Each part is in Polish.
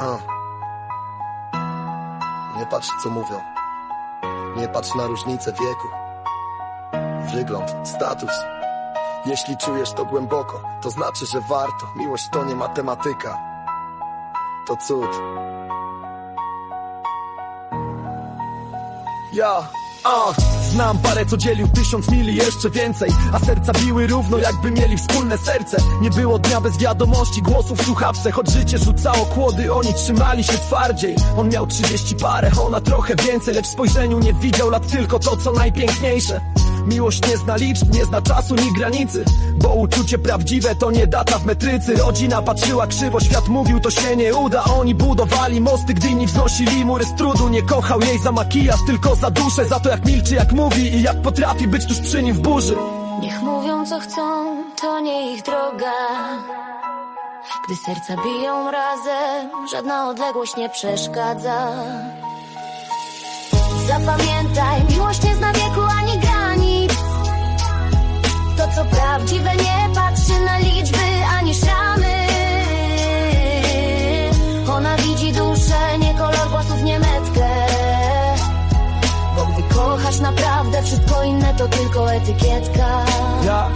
A. Nie patrz co mówią. Nie patrz na różnicę wieku. Wygląd, status. Jeśli czujesz to głęboko, to znaczy, że warto. Miłość to nie matematyka. To cud. Ja, a, znam parę, co dzielił tysiąc mili, jeszcze więcej. A serca biły równo, jakby mieli wspólne serce. Nie było dnia bez wiadomości, głosów w słuchawce. Choć życie rzucało kłody, oni trzymali się twardziej. On miał trzydzieści parę, ona trochę więcej. Lecz w spojrzeniu nie widział lat tylko to, co najpiękniejsze. Miłość nie zna liczb, nie zna czasu ni granicy. Bo uczucie prawdziwe to nie data w metrycy. Rodzina patrzyła krzywo, świat mówił to się nie uda. Oni budowali mosty, gdy inni wznosili mury z trudu. Nie kochał jej za makijaż, tylko za duszę Za to jak milczy, jak mówi i jak potrafi być tuż przy nim w burzy Niech mówią co chcą, to nie ich droga. Gdy serca biją razem, żadna odległość nie przeszkadza. Zapamiętaj, miłość nie zna wieku to tylko etykietka. Ja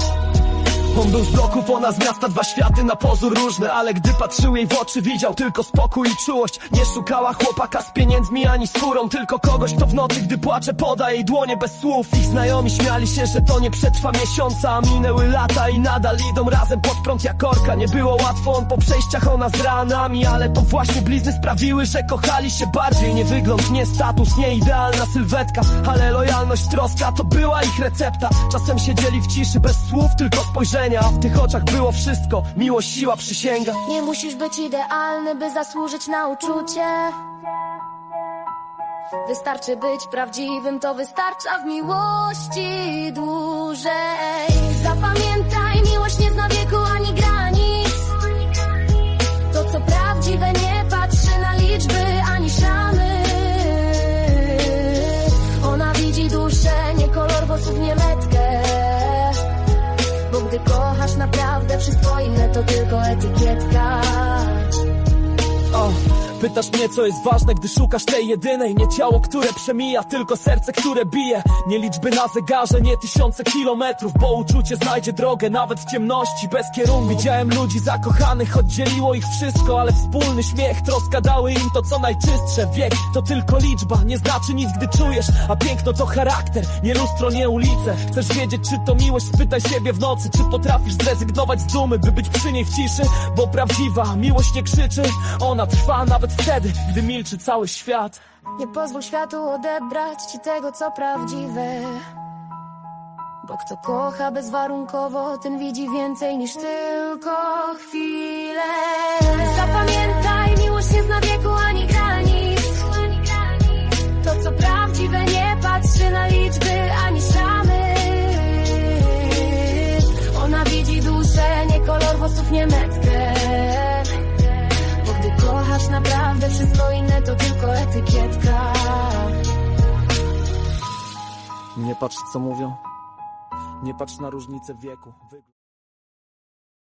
on był z bloków, ona z miasta, dwa światy na pozór różne. Ale gdy patrzył jej w oczy, widział tylko spokój i czułość. Nie szukała chłopaka z pieniędzmi ani skórą Tylko kogoś, kto w nocy, gdy płacze, poda jej dłonie bez słów. Ich znajomi śmiali się, że to nie przetrwa miesiąca A minęły lata i nadal idą razem pod prąd jak orka. Nie było łatwo, on po przejściach, ona z ranami Ale to właśnie blizny sprawiły, że kochali się bardziej. Nie wygląd, nie status, nie idealna sylwetka Ale lojalność, troska, to była ich recepta. Czasem siedzieli w ciszy, bez słów, tylko w tych oczach było wszystko, miłość, siła, przysięga Nie musisz być idealny, by zasłużyć na uczucie. Wystarczy być prawdziwym, to wystarcza w miłości dłużej. Zapamiętaj, miłość kochasz naprawdę wszystko inne to tylko etykietka pytasz mnie co jest ważne, gdy szukasz tej jedynej. Nie ciało, które przemija, tylko serce, które bije. Nie liczby na zegarze, nie tysiące kilometrów Bo uczucie znajdzie drogę nawet w ciemności, bez kierunku. Widziałem ludzi zakochanych, choć dzieliło ich wszystko Ale wspólny śmiech, troska dały im to co najczystsze. Wiek to tylko liczba, nie znaczy nic gdy czujesz A piękno to charakter, nie lustro, nie ulice. Chcesz wiedzieć czy to miłość, spytaj siebie w nocy Czy potrafisz zrezygnować z dumy, by być przy niej w ciszy Bo prawdziwa miłość nie krzyczy, ona trwa nawet wtedy, gdy milczy cały świat Nie pozwól światu odebrać ci tego, co prawdziwe. Bo kto kocha bezwarunkowo, ten widzi więcej niż tylko chwilę. Nie patrz co mówią, nie patrz na różnicę wieku.